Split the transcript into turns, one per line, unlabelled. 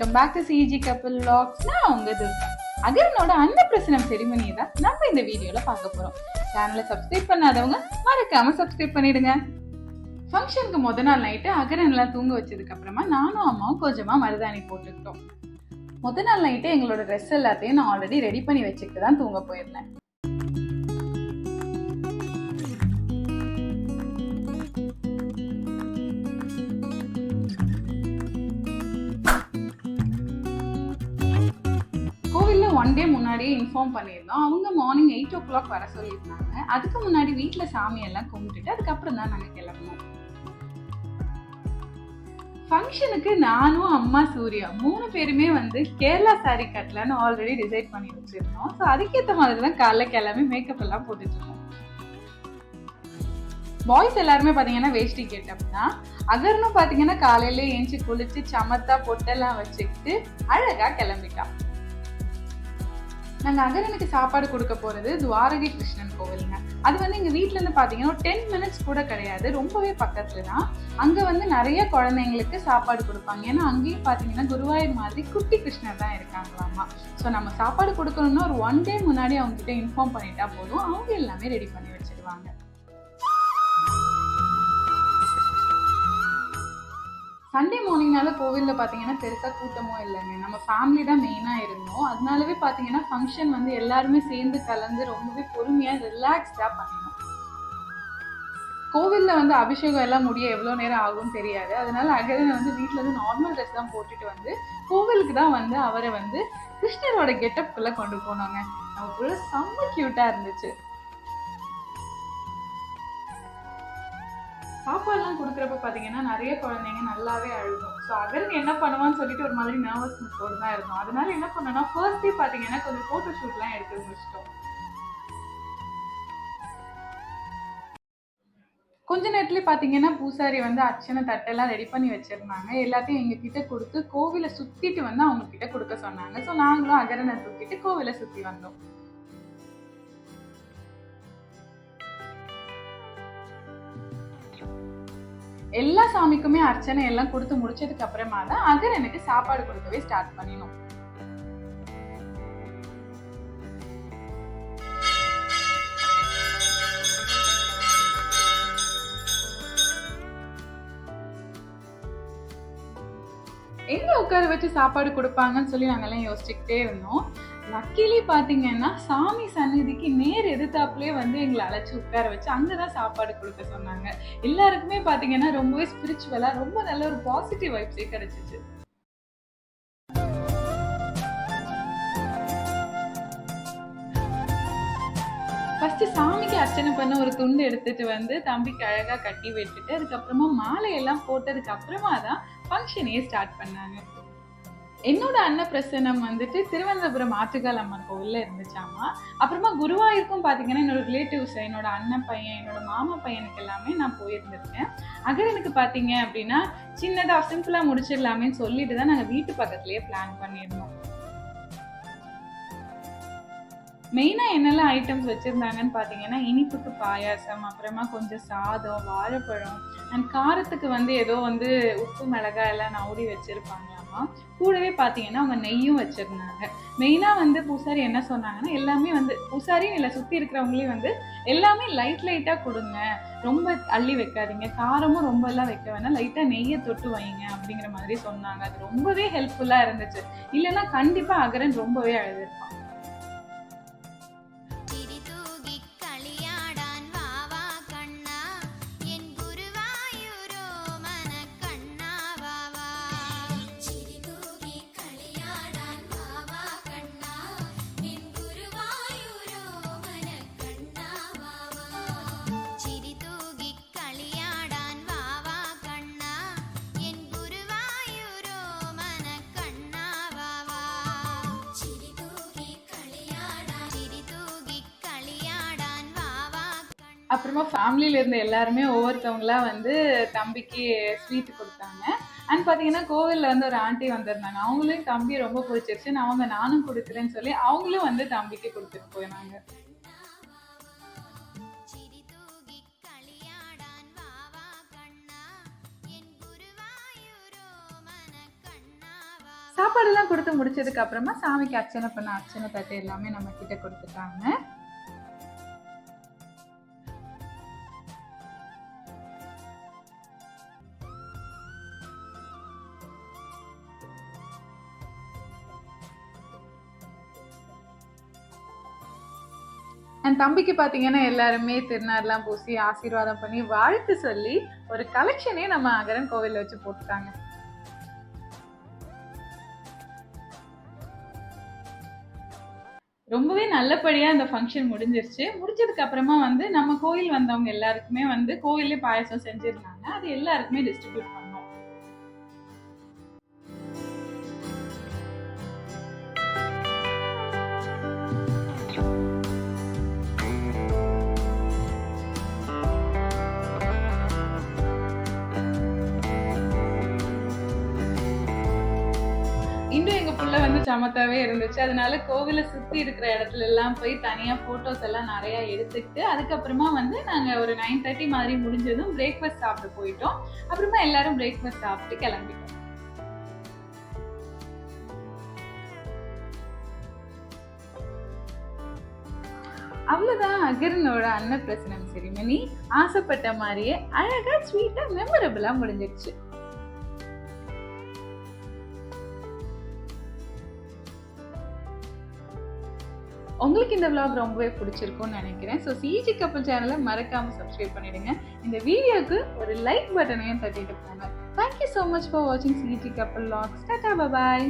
Welcome back to CG கப்பல் லாக்ஸ் நான் உங்க துர்கா. அகரனோட அன்னப்பிரசனம் செரிமனியை தான் நம்ம இந்த வீடியோவில் பார்க்க போகிறோம் சேனலை சப்ஸ்கிரைப் பண்ணாதவங்க மறக்காம சப்ஸ்கிரைப் பண்ணிடுங்க. ஃபங்க்ஷனுக்கு முத நாள் நைட்டு அகரன்லாம் தூங்க வச்சதுக்கு அப்புறமா நானும் அம்மாவும் கொஞ்சமாக மருதாணி போட்டுக்கிட்டோம். முத நாள் நைட்டு எங்களோட ட்ரெஸ் எல்லாத்தையும் நான் ஆல்ரெடி ரெடி பண்ணி வச்சுக்கிட்டு தான் தூங்க போயிருந்தேன். ஒன் டே முன்னாடியே இன்ஃபார்ம் பண்ணியிருந்தோம். அவங்க மார்னிங் எயிட் ஓ கிளாக் வர சொல்லியிருந்தாங்க. அதுக்கு முன்னாடி வீட்டில் சாமியெல்லாம் கும்பிட்டுட்டு அதுக்கப்புறம் தான் நாங்கள் கிளம்புனோம். ஃபங்க்ஷனுக்கு நானும் அம்மா சூர்யா மூணு பேருமே வந்து கேரளா சாரி கட்டலான்னு ஆல்ரெடி டிசைட் பண்ணி வச்சுருந்தோம். ஸோ அதுக்கேற்ற மாதிரி தான் காலைல கிளம்பி மேக்கப் எல்லாம் போட்டுட்டு பாய்ஸ் எல்லாருமே பார்த்தீங்கன்னா வேஷ்டி கேட்டோம்னா அகர்னு பார்த்தீங்கன்னா காலையில ஏஞ்சி குளிச்சு சமத்தா பொட்டெல்லாம் வச்சுக்கிட்டு அழகாக கிளம்பிட்டான் நாங்கள் அகரனுக்கு சாப்பாடு கொடுக்க போகிறது துவாரகை கிருஷ்ணன் கோவிலுங்க. அது வந்து எங்கள் வீட்டிலேருந்து பார்த்தீங்கன்னா ஒரு டென் மினிட்ஸ் கூட கிடையாது. ரொம்பவே பக்கத்தில் தான் அங்கே வந்து நிறைய குழந்தைங்களுக்கு சாப்பாடு கொடுப்பாங்க. ஏன்னா அங்கேயும் பார்த்தீங்கன்னா குருவாயூர் மாதிரி குட்டி கிருஷ்ணர் தான் இருக்காங்களாமா. ஸோ நம்ம சாப்பாடு கொடுக்கணும்னா ஒரு ஒன் டே முன்னாடி அவங்ககிட்ட இன்ஃபார்ம் பண்ணிட்டா போதும். அவங்க எல்லாமே ரெடி பண்ணி வச்சிடுவாங்க சண்டே மார்னிங்னால கோவிலில் பார்த்தீங்கன்னா பெருசாக கூட்டமோ இல்லைங்க. நம்ம ஃபேமிலி தான் மெயினாக இருந்தோம். அதனாலவே பார்த்தீங்கன்னா ஃபங்க்ஷன் வந்து எல்லாருமே சேர்ந்து கலந்து ரொம்பவே பொறுமையாக ரிலாக்ஸ்டாக பண்ணினோம். கோவிலில் வந்து அபிஷேகம் எல்லாம் முடிய எவ்வளோ நேரம் ஆகும்னு தெரியாது. அதனால அகரன் வந்து வீட்டில் இருந்து நார்மல் ட்ரெஸ் தான் போட்டுட்டு வந்து கோவிலுக்கு தான் வந்து அவரை வந்து கிருஷ்ணரோட கெட்டப்புக்குள்ளே கொண்டு போனோங்க. நமக்குள்ள செம்ம க்யூட்டாக இருந்துச்சு. சாப்பாடுலாம் கொடுக்குறப்ப பார்த்தீங்கன்னா நிறைய குழந்தைங்க நல்லாவே அழுகும். ஸோ அகரன் என்ன பண்ணுவான்னு சொல்லிட்டு ஒரு மாதிரி நர்வஸ்னஸோடு தான் இருந்தோம் அதனால என்ன பண்ணோம்னா ஃபர்ஸ்ட் டே பார்த்தீங்கன்னா கொஞ்சம் ஃபோட்டோ ஷூட்லாம் எடுத்து முடிச்சிட்டோம். கொஞ்ச நேரத்துல பார்த்தீங்கன்னா பூசாரி வந்து அர்ச்சனை தட்டெல்லாம் ரெடி பண்ணி வச்சிருந்தாங்க. எல்லாத்தையும் எங்க கிட்ட கொடுத்து கோவிலை சுத்திட்டு வந்து அவங்க கிட்ட கொடுக்க சொன்னாங்க. ஸோ நாங்களும் அகரனை தூக்கிட்டு கோவிலை சுத்தி வந்தோம். எல்லா சாமிக்குமே அர்ச்சனை எல்லாம் கொடுத்து முடிச்சதுக்கு அப்புறமா தான் அகர் எனக்கு சாப்பாடு கொடுக்கவே ஸ்டார்ட் பண்ணினோம் எங்க உட்கார வச்சு சாப்பாடு கொடுப்பாங்கன்னு சொல்லி நாங்கெல்லாம் யோசிச்சுக்கிட்டே இருந்தோம். லக்கிலி பார்த்தீங்கன்னா சாமி சந்நிதிக்கு நேர் எதிர்த்தாப்புலேயே வந்து எங்களை அழைச்சி உட்கார வச்சு அங்கதான் சாப்பாடு கொடுக்க சொன்னாங்க. எல்லாருக்குமே பார்த்தீங்கன்னா ரொம்பவே ஸ்பிரிச்சுவலாக ரொம்ப நல்ல ஒரு பாசிட்டிவ் வைப்ஸே கிடைச்சிச்சு. ஃபர்ஸ்ட் சாமிக்கு அர்ச்சனை பண்ண ஒரு துண்டு எடுத்துட்டு வந்து தம்பிக்கு அழகா கட்டி விட்டுட்டு அதுக்கப்புறமா மாலையெல்லாம் போட்டதுக்கு அப்புறமா தான் ஃபங்க்ஷனையே ஸ்டார்ட் பண்ணாங்க. என்னோட அன்னப்பிரசனம் வந்துட்டு திருவனந்தபுரம் ஆற்றுக்கால் அம்மன் கோவில்ல இருந்துச்சாமா? அப்புறமா குருவாயிருக்கும் பார்த்தீங்கன்னா என்னோட ரிலேட்டிவ்ஸ் என்னோட அண்ணன் பையன் என்னோட மாமா பையனுக்கு எல்லாமே நான் போயிருந்திருக்கேன். அகரனுக்கு பார்த்தீங்க அப்படின்னா சின்னதாக சிம்பிளாக முடிச்சிடலாமேன்னு சொல்லிட்டு தான் நாங்கள் வீட்டு பக்கத்துலேயே பிளான் பண்ணியிருந்தோம். மெயினாக என்னெல்லாம் ஐட்டம்ஸ் வச்சுருந்தாங்கன்னு பார்த்தீங்கன்னா இனிப்புக்கு பாயாசம் அப்புறமா கொஞ்சம் சாதம் வாழைப்பழம் அண்ட் காரத்துக்கு வந்து ஏதோ வந்து உப்பு மிளகாய் எல்லாம் நவுடி வச்சுருப்பாங்களாமா? கூடவே பார்த்தீங்கன்னா அவங்க நெய்யும் வச்சுருந்தாங்க. மெயினாக வந்து பூசாரி என்ன சொன்னாங்கன்னா எல்லாமே வந்து பூசாரியும் இல்லை சுற்றி இருக்கிறவங்களையும் வந்து எல்லாமே லைட் லைட்டாக கொடுங்க. ரொம்ப அள்ளி வைக்காதீங்க. காரமும் ரொம்ப எல்லாம் வைக்க வேணாம். லைட்டாக நெய்யை தொட்டு வைங்க அப்படிங்கிற மாதிரி சொன்னாங்க. அது ரொம்பவே ஹெல்ப்ஃபுல்லாக இருந்துச்சு. இல்லைன்னா கண்டிப்பாக அகரன் ரொம்பவே அழுதுருப்பான். அப்புறமா ஃபேமிலியில இருந்த எல்லாருமே ஒவ்வொருத்தவங்களாம் வந்து தம்பிக்கு ஸ்வீட் கொடுத்தாங்க. அண்ட் பார்த்தீங்கன்னா கோவிலில் வந்து ஒரு ஆண்டி வந்திருந்தாங்க. அவங்களும் தம்பி ரொம்ப பிடிச்சிருச்சு. நான் அவங்க நானும் கொடுக்குறேன்னு சொல்லி அவங்களும் வந்து தம்பிக்கு கொடுத்துட்டு போயினாங்க. சாப்பாடெல்லாம் கொடுத்து முடிச்சதுக்கு அப்புறமா சாமிக்கு அர்ச்சனை பண்ண அர்ச்சனை தட்டு எல்லாமே நம்ம கிட்ட கொடுத்துட்டாங்க. அண்ட் தம்பிக்கு பார்த்தீங்கன்னா எல்லாருமே திருநார்லாம் பூசி ஆசீர்வாதம் பண்ணி வாழ்த்து சொல்லி ஒரு கலெக்ஷனே நம்ம அகரன் கோவிலில் வச்சு போட்டுட்டாங்க ரொம்பவே நல்லபடியாக அந்த ஃபங்க்ஷன் முடிஞ்சிருச்சு. முடிஞ்சதுக்கு அப்புறமா வந்து நம்ம கோயில் வந்தவங்க எல்லாருக்குமே வந்து கோயிலே பாயசம் செஞ்சிருந்தாங்க. அது எல்லாருக்குமே டிஸ்ட்ரிபியூட் எங்க சமத்தாவே இருந்துச்சு. அதனால கோவிலை சுத்தி இருக்கிற இடத்துல எல்லாம் போய் தனியா போட்டோஸ் எல்லாம் நிறைய எடுத்துக்கிட்டு அதுக்கப்புறமா வந்து நாங்க ஒரு நைன் தேர்ட்டி மாதிரி முடிஞ்சதும் பிரேக்ஃபாஸ்ட் சாப்பிட்டு போயிட்டோம். அப்புறமா எல்லாரும் பிரேக்ஃபாஸ்ட் சாப்பிட்டு கிளம்பிட்டோம். அவ்வளவுதான் அகரனோட அன்னப்பிரசனம் செரிமனி ஆசைப்பட்ட மாதிரியே அழகா ஸ்வீட்டா மெமரபிளா முடிஞ்சிருச்சு உங்களுக்கு இந்த விளாக் ரொம்பவே பிடிச்சிருக்கும்னு நினைக்கிறேன். ஸோ சிஜி கப்பல் சேனலை மறக்காம சப்ஸ்கிரைப் பண்ணிடுங்க. இந்த வீடியோக்கு ஒரு லைக் பட்டனையும் தட்டிட்டு போங்க. Thank you so much for வாட்சிங் சிஜி கப்பல் லாக்ஸ் டாட்டா பாய்